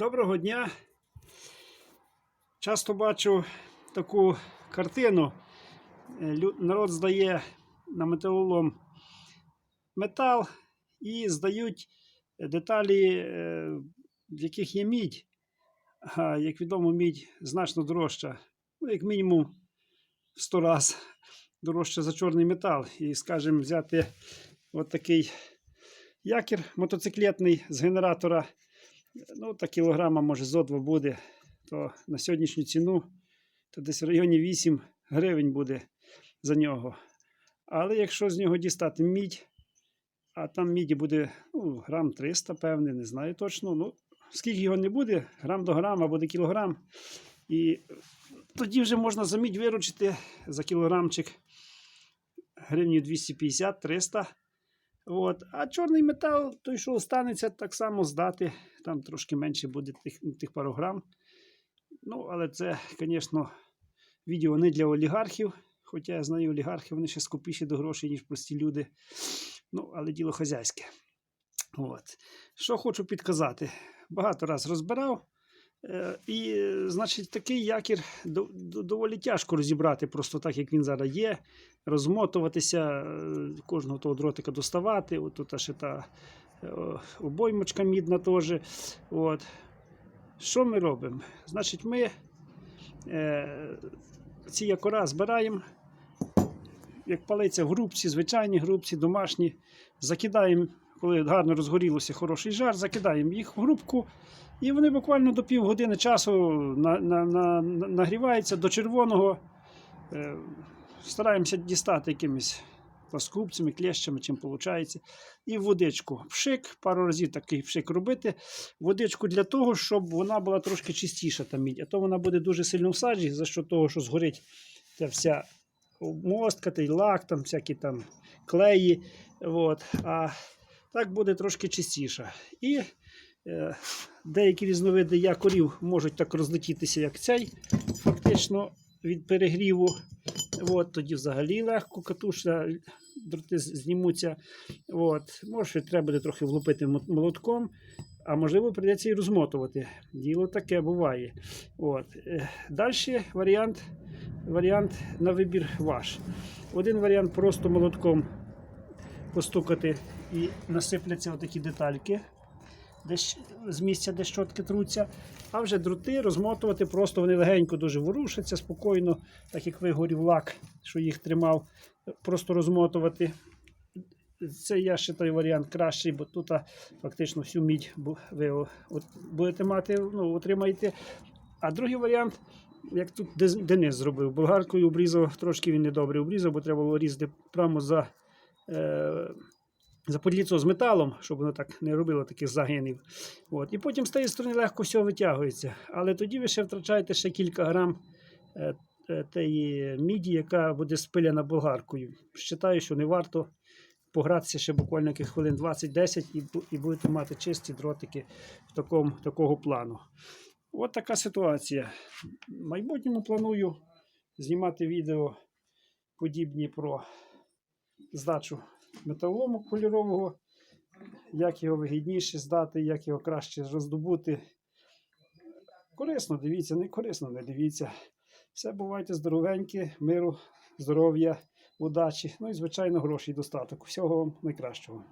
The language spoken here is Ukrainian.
Доброго дня. Часто бачу таку картину. Е, Народ здає на металолом метал і здають деталі, е, в яких є мідь. А як відомо, мідь значно дорожча. Ну, як мінімум в 100 разів дорожча за чорний метал. І, скажімо, взяти от такий якір мотоциклетний з генератора ну, та кілограма, може, зо два буде, то на сьогоднішню ціну то десь в районі 8 гривень буде за нього. Але якщо з нього дістати мідь, а там міді буде ну, грам 300, певне, не знаю точно. Ну, скільки його не буде, грам до грама буде кілограм. І тоді вже можна за мідь виручити за кілограмчик гривню 250-300. От. А чорний метал, той, що останеться, так само здати. Там трошки менше буде тих, тих пару грам. Ну, але це, звісно, відео не для олігархів. Хоча я знаю, олігархи вони ще скупіші до грошей, ніж прості люди. Ну, але діло хазяйське. От. Що хочу підказати. Багато раз розбирав. Е, І, значить, такий якір до- до- доволі тяжко розібрати, просто так, як він зараз є, розмотуватися, е, кожного того дротика доставати. От тут ще та е, обоймочка мідна теж. От. Що ми робимо? Значить, ми ці якора збираємо, як палиться в грубці, звичайні грубці, домашні, закидаємо, коли гарно розгорілося хороший жар, закидаємо їх в грубку. І вони буквально до півгодини часу на, на, на, на- нагріваються до червоного. Е, стараємося дістати якимись пласкупцями, клещами, чим виходить. І водичку пшик, пару разів такий пшик робити. Водичку для того, щоб вона була трошки чистіша та мідь. А то вона буде дуже сильно в за що того, що згорить ця вся мостка, той лак, там всякі там клеї. От. А так буде трошки чистіше. І е, деякі різновиди якорів можуть так розлетітися, як цей, фактично від перегріву. От, тоді взагалі легко катушка, дроти знімуться. От. Може, треба буде трохи влупити молотком, а можливо, прийдеться і розмотувати. Діло таке буває. От. Далі варіант, варіант на вибір ваш. Один варіант просто молотком постукати і насипляться отакі детальки де з місця, де щотки труться, а вже дроти розмотувати, просто вони легенько дуже ворушаться спокійно, так як вигорів лак, що їх тримав, просто розмотувати. Це я ще той варіант кращий, бо тут фактично всю мідь ви будете мати, ну, отримаєте. А другий варіант, як тут Денис зробив, болгаркою обрізав, трошки він недобре обрізав, бо треба було різати прямо за. Е, за подліцо з металом, щоб воно так не робило таких загинів. От. І потім з тієї сторони легко все витягується. Але тоді ви ще втрачаєте ще кілька грам е, е, тієї міді, яка буде спиляна болгаркою. Считаю, що не варто погратися ще буквально хвилин 20-10 і, і будете мати чисті дротики в такому, такого плану. От така ситуація. В майбутньому планую знімати відео подібні про здачу металолому кольорового, як його вигідніше здати, як його краще роздобути. Корисно, дивіться, не корисно, не дивіться. Все бувайте здоровенькі, миру, здоров'я, удачі, ну і, звичайно, грошей достаток. Всього вам найкращого.